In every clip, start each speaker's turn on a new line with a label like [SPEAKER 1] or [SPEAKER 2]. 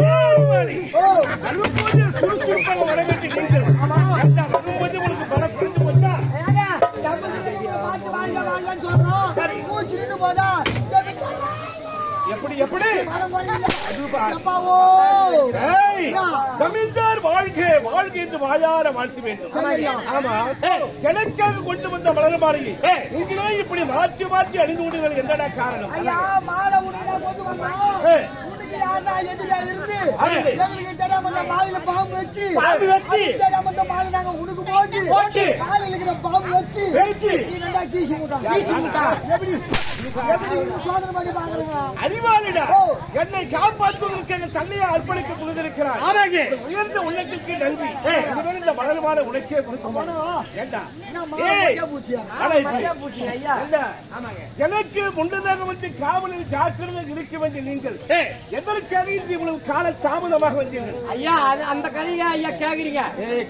[SPEAKER 1] ஏறுமணி. வரும்போது சுறுசுறுப்பாக வர வேண்டிய நீங்கள். எப்படி எப்படி
[SPEAKER 2] மனம் கொள்ளையில.
[SPEAKER 1] அதுபா.
[SPEAKER 2] அப்பாவோ.
[SPEAKER 1] ஏய், ஜமீன்தார் வாழ்க வாழ்க என்று வாயார வாழ்த்து வேண்டும்? ஆமா எனக்காக கொண்டு வந்த மலர் மாளிகை நீங்களே இப்படி மாற்றி மாற்றி அணிந்து கொண்டீர்கள் என்னடா காரணம்
[SPEAKER 2] ஐயா, மாலை மாலையில பாம்பு வச்சு, தெரியாம இந்த மாலை நாங்க உனக்கு போட்டு. மாலையில இருக்கிற பாம்பு வச்சு,
[SPEAKER 1] வச்சு.
[SPEAKER 2] நீ ரெண்டா கீசி விட்டான். எப்படி
[SPEAKER 1] அறிவாளிடா. என்னை காப்பாற்றுவதற்கு என் தன்னையை அர்ப்பணிக்க புரிந்திருக்கிறார் உயர்ந்த உள்ளத்திற்கு நன்றி. இனிமேல் இந்த மலர்மான உனக்கே? எனக்கு முன்னதாக வந்து காவலில் ஜாக்கிரதை இருக்க வேண்டிய நீங்கள். எதற்காக இவ்வளவு கால தாமதமாக வந்தீர்கள்?
[SPEAKER 3] ஐயா அந்த கதையா ஐயா கேக்குறீங்க?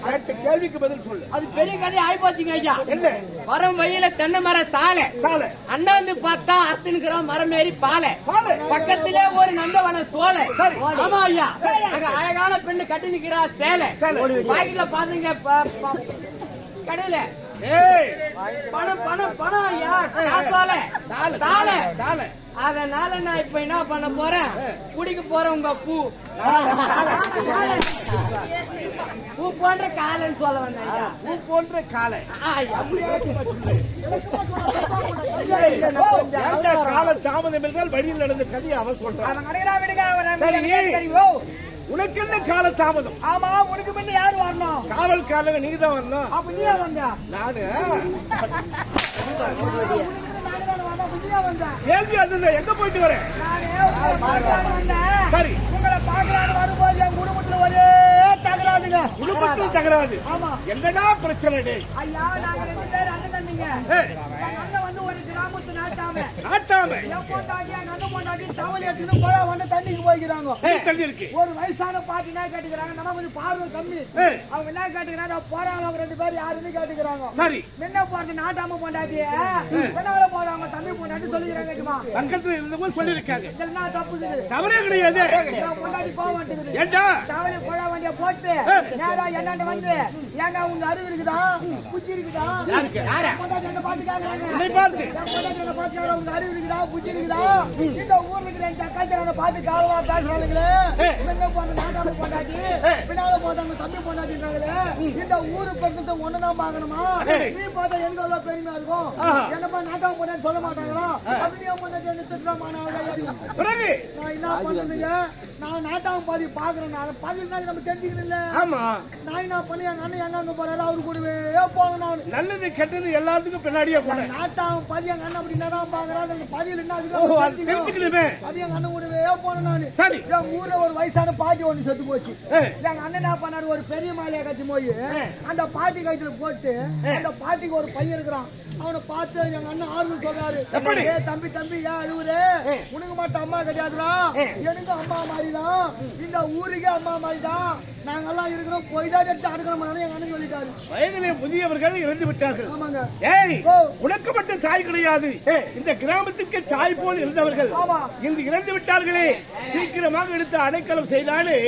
[SPEAKER 1] கேட்ட கேள்விக்கு பதில் சொல்லு.
[SPEAKER 3] அது பெரிய கதை ஆயிப்போச்சுங்க ஐயா.
[SPEAKER 1] என்ன?
[SPEAKER 3] வரம் வெயில தென்னை மர சாலை.
[SPEAKER 1] சாலை.
[SPEAKER 3] அண்ணாந்து பார்த்தா அர்த்தனுக்குற மரம் ஏறி பாலை. பக்கத்திலே ஒரு நந்தவன சோலை. ஆமா ஐயா. அங்க அழகான பெண்ணு கட்டி நிக்கிறா சேலை. பாக்கெட்ல பாத்தீங்க கடையில. பணம் பணம் பணம் ஐயா. காசால.
[SPEAKER 1] தாளை,
[SPEAKER 3] தாளை
[SPEAKER 1] தாளை.
[SPEAKER 3] அதனால நான் இப்ப என்ன பண்ண போறேன்? குடிக்க போறேன் உங்க பூ. பூ போன்ற காலன்னு சொல்ல வந்தேன்.
[SPEAKER 1] பூ போன்ற காலை. கால தாமதம் என்றால் வழியில் நடந்த கதையை அவன் சொல்றான். உனக்கு என்ன கால தாமதம்?
[SPEAKER 2] ஆமா உனக்கு முன்ன யாரு வரணும்?
[SPEAKER 1] காவல்காரங்க நீங்க தான் வரணும்.
[SPEAKER 2] அப்ப நீயே வந்த?
[SPEAKER 1] நானு? கேள்வி அதுதான் எங்க போயிட்டு வரேன். சரி
[SPEAKER 2] உங்களை பார்க்கலான்னு வரும்போது என் குடும்பத்துல ஒரே தகராறுங்க.
[SPEAKER 1] குடும்பத்தில் தகராது
[SPEAKER 2] ஆமா.
[SPEAKER 1] என்னடா பிரச்சனை டேய்?
[SPEAKER 2] ஐயா நாங்க ரெண்டு பேரும் அண்ணன் தம்பிங்க. அண்ணன் வந்து ஒரு கிராமத்து நாட்டாம.
[SPEAKER 1] நாட்டாமை?
[SPEAKER 2] என் பொண்டாட்டி எங்க அண்ணன் பொண்டாட்டி தவளை எடுத்துன்னு போல வந்து தண்ணிக்கு போய்க்கிறாங்க.
[SPEAKER 1] இருக்கு
[SPEAKER 2] ஒரு வயசான பாட்டி என்ன கேட்டுக்கிறாங்க? நம்ம கொஞ்சம் பார்வை கம்மி. அவங்க என்ன கேட்டுக்கிறாங்க? போறாங்க அவங்க ரெண்டு பேரும் யாருன்னு கேட்டுக்கிறாங்க.
[SPEAKER 1] சரி.
[SPEAKER 2] என்ன போறது நாட்டாம பொண்டாட்டிய? பெண்ணால போறாங்க? தம்பி பொண்டாட்டி சொல்லிக்கிறாங்க.
[SPEAKER 1] பக்கத்துல இருந்தவங்க சொல்லிருக்காங்க
[SPEAKER 2] இதெல்லாம் தப்புக்குது
[SPEAKER 1] தவறே கிடையாது.
[SPEAKER 2] என் பொண்டாட்டி போக மாட்டேங்குது
[SPEAKER 1] ஏண்டா?
[SPEAKER 2] தவளை வண்டிய போட்டு நேரா என்னாண்ட வந்து? ஏங்க உங்க அறிவு இருக்குதா? புத்தி இருக்குதா? என்ன பார்த்து. கேக்குறாங்க
[SPEAKER 1] என்னை பார்த்து?
[SPEAKER 2] உங்க அறிவு இருக்குதா? புத்தி இருக்குதா? இந்த ஊர்ல இருக்கிற என் சக்காச்சரனை பார்த்து காலவா பேசுறாளுங்களே. என்ன போறது நாட்டாம பொண்டாட்டி பின்னால போதாங்க தம்பி பொண்டாட்டின்றாங்களே. இந்த ஊரு பிரச்சனை ஒண்ணுதான் பாக்கணுமா நீ பார்த்தா எனக்கு அவ்வளவு பெருமையா இருக்கும்? என்னப்பா நாட்டாம பொண்டாட்டி சொல்ல மாட்டாங்களா? அப்படி என் பொண்டாட்டி என்ன திட்டுறான்
[SPEAKER 1] பிறகு?
[SPEAKER 2] நான் என்ன பண்றதுங்க நான் நாட்டாம பாதி பாக்குறேன் நான் பாதி நம்ம தெரிஞ்சுக்கணும் இல்ல
[SPEAKER 1] ஆமா.
[SPEAKER 2] நான் என்ன பண்ணி எங்க அண்ணன் எங்க அங்க போறாரு? அவரு கூடவே போகணும் நான்.
[SPEAKER 1] நல்லது கெட்டது எல்லாத்துக்கும் பின்னாடியே போனேன்.
[SPEAKER 2] நாட்டாம பாதி எங்க அண்ணன் அப்படி என்னதான் பாக்குறாரு? அந்த பதியில் என்ன அதுக்கு
[SPEAKER 1] அது தெரிஞ்சுக்கணுமே.
[SPEAKER 2] அது எங்க அண்ணன் கூடவே போனேன் நானு.
[SPEAKER 1] சரி.
[SPEAKER 2] என் ஊர்ல ஒரு வயசான பாட்டி ஒண்ணு செத்து போச்சு. எங்க அண்ணன் என்ன பண்ணாரு? ஒரு பெரிய மாலையை கட்டி போய் அந்த பாட்டி கைத்துல போட்டு அந்த பாட்டிக்கு ஒரு பையன் இருக்கிறான். அவனை பார்த்து எங்க அண்ணன் ஆறுதல் சொல்றாரு? ஏய் தம்பி தம்பி ஏன் அழுவுறே? உனக்கு மட்டும் அம்மா கிடையாதுடா. எனக்கும் அம்மா மாதிரிதான் இந்த ஊருக்கே அம்மா மாதிரிதான் நாங்கெல்லாம் இருக்கிறோம் போய் தான் எடுத்து அடுக்கணும் எங்க அண்ணன் சொல்லிட்டாரு.
[SPEAKER 1] வயதிலே முதியவர்கள் இறந்து விட்டார்கள்.
[SPEAKER 2] ஆமாங்க.
[SPEAKER 1] ஏய். உனக்கு மட்டும் தாய் கிடையாது. இந்த கிராமத்துக்கு தாய் போல் இருந்தவர்கள். இன்று இறந்து விட்டார்களே. சீக்கிரமாக எடுத்து அடைக்கலம் செய்தாலே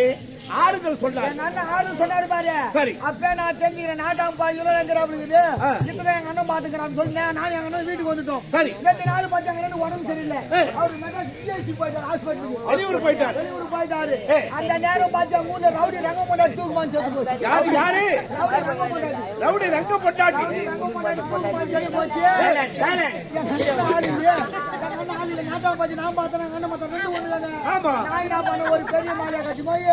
[SPEAKER 1] சொன்னார்
[SPEAKER 2] எங்க அண்ணன் ஆறுதல் சொன்னாரு பாரு.
[SPEAKER 1] சரி.
[SPEAKER 2] அப்ப நான் தெரிஞ்சுக்கிறேன். நாட்டாம் பாதி இருக்கிறாப்புல இருக்குது. இப்பதான் எங்க அண்ணன் பாத்துக்கிறான். சொன்னேன் நான் எங்க அண்ணன் வீட்டுக்கு வந்துட்டோம்.
[SPEAKER 1] சரி.
[SPEAKER 2] ரெண்டு நாள் பார்த்து எங்க அண்ணன் உடம்பு சரியில்லை. அவர் மெட்ராஸ் பிஎஸ்சி போயிட்டார் ஹாஸ்பிட்டலுக்கு.
[SPEAKER 1] வெளியூர் போயிட்டார்.
[SPEAKER 2] வெளியூர் போயிட்டாரு.
[SPEAKER 1] ஏய்.
[SPEAKER 2] அந்த நேரம் பார்த்து ஊர்ல ரவுடி ரங்கம் கொண்டாடி தூக்குமான்னு போச்சு
[SPEAKER 1] யாரு யாரு?
[SPEAKER 2] ரவுடி ரங்கம் கொண்டாடி
[SPEAKER 1] ரவுடி
[SPEAKER 2] ரங்கம் கொண்டாடி பார்த்தேன் ஒரு பெரிய மாலையா கட்சி போய்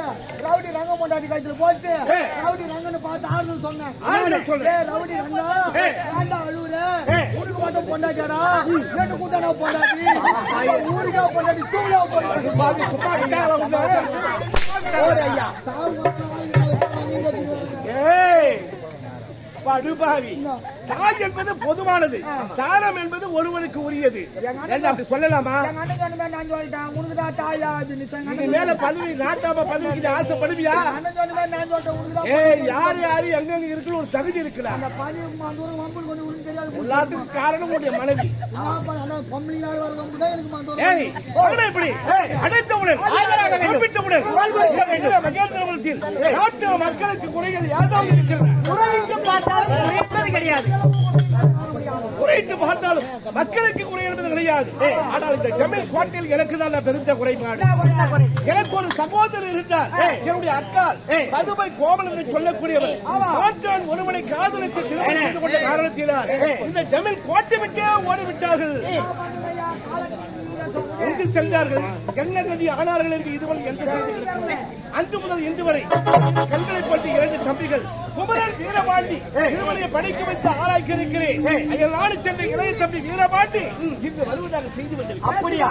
[SPEAKER 2] ரவுடி ரங்க கொண்டாடி கைத்துல போட்டு ரவுடி ரங்கன்னு பார்த்து ஆறுதல் சொன்னேன் ரவுடி ரங்கா
[SPEAKER 1] ஏய்.
[SPEAKER 2] அழுவுற
[SPEAKER 1] ஏய்.
[SPEAKER 2] உனக்கு மட்டும் பொண்டாட்டியாடா எனக்கு கூட்டாடா பொண்டாட்டி ஊருக்கா பொண்டாட்டி தூளா போயிட்டு சாவு
[SPEAKER 1] ஏய் படுபாவி தாய் என்பது பொதுவானது. தாரம் என்பது ஒருவனுக்கு உரியது. என்ன அப்படி சொல்லலாமா?
[SPEAKER 2] எங்க எங்க
[SPEAKER 1] மேல பதவி நாட்டாம பதவிக்கு ஆசைப்படுவியா? ஏய் யாரு யாரு எங்கெங்க இருக்குன்னு ஒரு தகுதி இருக்குடா. எல்லாத்துக்கும் காரணம் உன்னுடைய மனைவி. இப்படி அடைத்தவுடன் குறிப்பிட்டவுடன் வீர மகேந்திரவரத்தில் நாட்டு மக்களுக்கு குறைகள் ஏதாவது இருக்கிறது.
[SPEAKER 3] கிடையாது.
[SPEAKER 1] குறைத்து பார்த்தாலும் மக்களுக்கு குறை என்பது கிடையாது. ஆனால் இந்த ஜமீன் கோட்டையில் எனக்கு தான் பெருத்த குறைபாடு. எனக்கு ஒரு சகோதரர் இருந்தார். என்னுடைய அக்கா பதுமை கோமல் என்று சொல்லக்கூடியவர். மாற்றான் ஒருவனை காதலுக்கு திருமணம் செய்து கொண்ட காரணத்தினால் இந்த ஜமீன் கோட்டை விட்டே ஓடிவிட்டார்கள். எங்கு சென்றார்கள்? என்ன கதி ஆனார்கள் என்று இதுவரை எந்த. அன்று முதல் இன்று வரை கண்களை பற்றி இரண்டு தம்பிகள் குமரன் வீரபாண்டி இருவரை படிக்க வைத்து ஆராய்ச்சி இருக்கிறேன் அயல் நாடு சென்ற இளைய தம்பி வீரபாண்டி இங்கு வருவதாக செய்து வந்திருக்கிறார்
[SPEAKER 3] அப்படியா?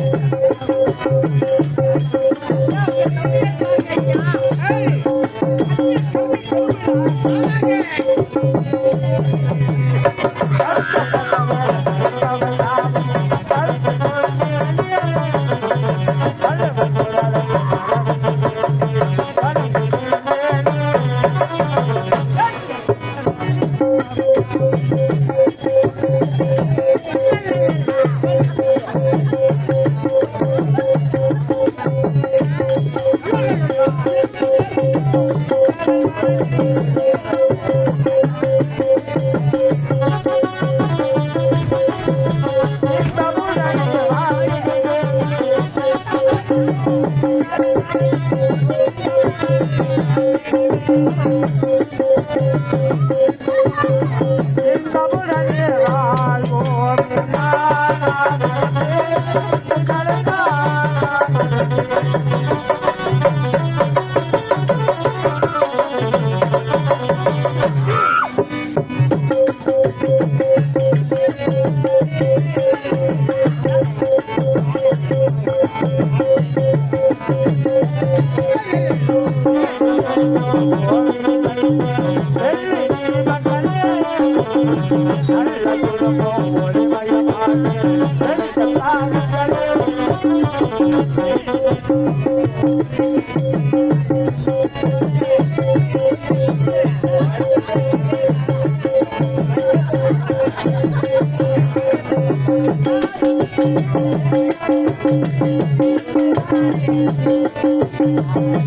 [SPEAKER 3] Thank you.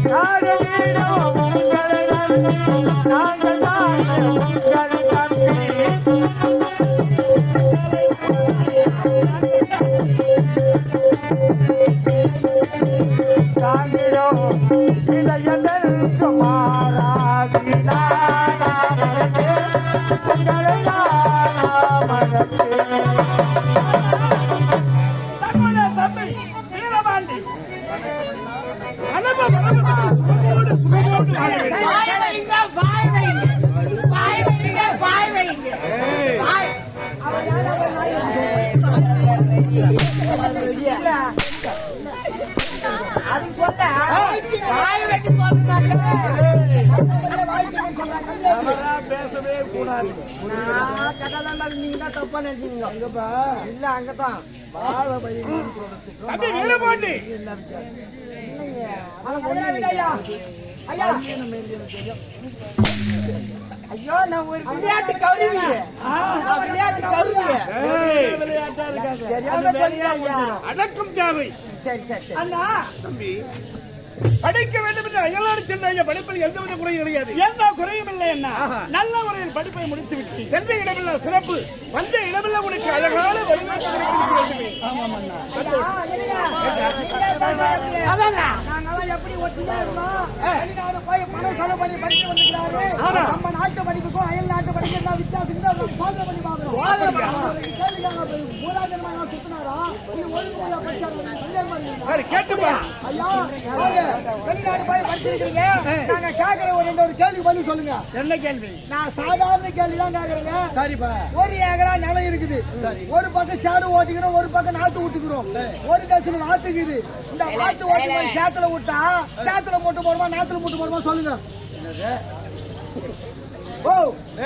[SPEAKER 1] Cara! பேசவே கூடாது
[SPEAKER 3] நீங்க தான் தப்பா நினைச்சீங்க இல்ல அங்கதான்
[SPEAKER 2] வாழ அவன் விடையா ஐயா
[SPEAKER 3] நான் ஒரு விளையாட்டு நான் விளையாட்டு ஐயா
[SPEAKER 1] அடக்கம் தேவை.
[SPEAKER 3] சரி சரி சரி.
[SPEAKER 4] அண்ணா
[SPEAKER 1] தம்பி. படிக்க வேண்டும் என்று அயல்நாடு சென்றாய படிப்பில் எந்தவித குறையும் கிடையாது.
[SPEAKER 4] எந்த குறையும் இல்லை என்ன நல்ல முறையில் படிப்பை முடித்து விட்டு
[SPEAKER 1] சென்ற இடமெல்லாம் சிறப்பு வந்த இடமெல்லாம் உனக்கு அழகான
[SPEAKER 2] நாங்கெல்லாம் எப்படி ஒற்றுமையா இருந்தோம்? வெளிநாடு போய் பணம் செலவு பண்ணி படிச்சு வந்துக்கிறாரு நம்ம நாட்டு படிப்புக்கும் அயல் நாட்டு என்ன வித்தியாசம்? பண்ணி பாக்குறோம் இது படிச்சாரு சந்தேகம்
[SPEAKER 1] கேட்டுப்பா.
[SPEAKER 2] ஐயா வாங்க வெளிநாடு போய் படிச்சிருக்கீங்க நாங்க கேக்குற ஒரு ரெண்டு ஒரு கேள்வி பதில் சொல்லுங்க.
[SPEAKER 4] என்ன கேள்வி?
[SPEAKER 2] நான் சாதாரண கேள்வி தான் கேக்குறேங்க
[SPEAKER 4] சரிப்பா.
[SPEAKER 2] ஒரு ஏக்கரா நிலம் இருக்குது. ஒரு பக்கம் சேடு ஓட்டிக்கிறோம் ஒரு பக்கம் நாத்து விட்டுக்கிறோம். ஒரு டசன் வாத்துக்குது இந்த வாத்து ஓட்டி போய் சேத்துல விட்டா சேத்துல மூட்டு போடுமா நாத்துல மூட்டு போடுமா சொல்லுங்க. ஓ.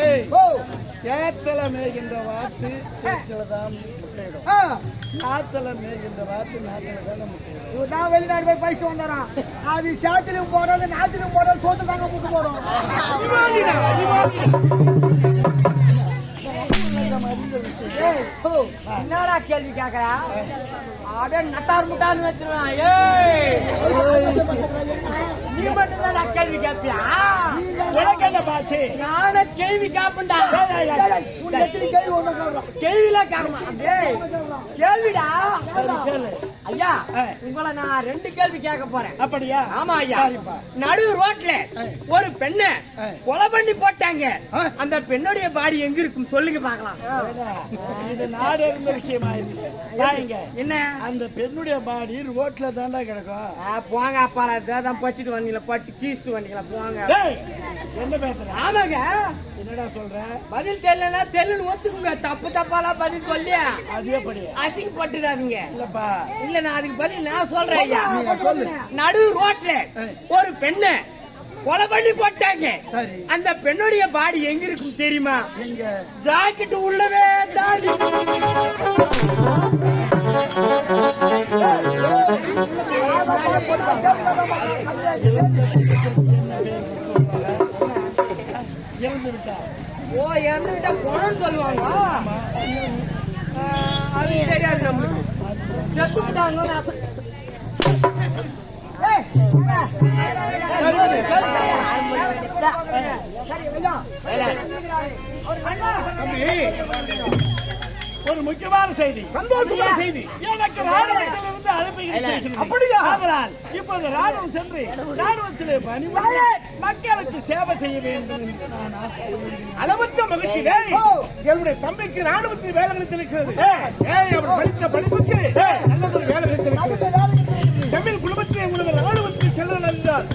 [SPEAKER 4] ஏய்.
[SPEAKER 2] ஓ.
[SPEAKER 4] சேத்தல மேய்கின்ற வாத்து சேச்சல தான்
[SPEAKER 2] ஆ,
[SPEAKER 4] நாத்தல தான்
[SPEAKER 2] தான் வெளிநாடு போய் படிச்சு வந்தாராம் அது சேத்திலும் போடாது நாத்திலும் போடாது சோத்து தாங்க மூட்டு போடும்
[SPEAKER 3] என்னடா கேள்வி கேக்குறா? அப்படியே நட்டார் முட்டான்னு வச்சிருவான். ஏய். நீ மட்டும் தான் கேள்வி கேட்பியா
[SPEAKER 4] உனக்கு என்ன பாச்சு
[SPEAKER 3] நானே கேள்வி கேப்பண்டா கேள்விடா.
[SPEAKER 4] கேளு
[SPEAKER 3] ஐயா உங்களை நான் ரெண்டு கேள்வி கேட்க போறேன்.
[SPEAKER 4] அப்படியா?
[SPEAKER 3] ஆமா ஐயா. நடு ரோட்ல ஒரு பெண்ணை. கொலை பண்ணி போட்டாங்க. அந்த பெண்ணுடைய பாடி எங்க இருக்கும்? சொல்லுங்க பாக்கலாம்
[SPEAKER 4] இது நாடு இருந்த விஷயமா இருக்கு.
[SPEAKER 3] என்ன?
[SPEAKER 4] அந்த பெண்ணுடைய பாடி ரோட்ல தாண்டா கிடக்கும்.
[SPEAKER 3] போங்க அப்பா. தான் படிச்சுட்டு வந்தீங்களா படிச்சு கீஸ்ட்டு வந்தீங்களா போங்க
[SPEAKER 4] டேய், என்ன பேசுற?
[SPEAKER 3] ஆமாங்க.
[SPEAKER 4] என்னடா சொல்ற?
[SPEAKER 3] பதில் தெரியலன்னா தெரியலன்னு ஒத்துக்குங்க. தப்பு தப்பாலாம் பதில் சொல்லி
[SPEAKER 4] அது எப்படி?
[SPEAKER 3] அசிங்கப்பட்டுடாதீங்க
[SPEAKER 4] இல்லப்பா.
[SPEAKER 3] இல்ல நான் அதுக்கு பதில் நான் சொல்றேன். நடு ரோட்ல ஒரு பெண்ணை கொலை பண்ணி போட்டாங்க. அந்த பெண்ணுடைய பாடி எங்க இருக்கும் தெரியுமா? ஜாக்கெட் உள்ளவே தாடி
[SPEAKER 4] இறந்து விட்டா
[SPEAKER 3] ஓ போனோம்னு சொல்லுவாங்க அது தெரியாது நம்மளுக்கு. செத்து விட்டாங்க
[SPEAKER 4] ஒரு முக்கியமான செய்தி.
[SPEAKER 1] சந்தோஷமான செய்தி.
[SPEAKER 4] எனக்கு ராணுவத்தில் இருந்து அழைப்பு
[SPEAKER 1] அப்படியா?
[SPEAKER 4] ஆனால் இப்போது ராணுவம் சென்று ராணுவத்திலே பணிபுரிய மக்களுக்கு சேவை செய்ய வேண்டும் என்று நான்
[SPEAKER 1] அளவற்ற மகிழ்ச்சி. என்னுடைய தம்பிக்கு ராணுவத்தில் வேலை கிடைத்திருக்கிறது. அவர் படித்த படிப்புக்கு நல்லதொரு வேலை கிடைத்திருக்கிறது. தமிழ் குடும்பத்தை உங்களுக்கு ராணுவத்தில் செல்ல என்றார்.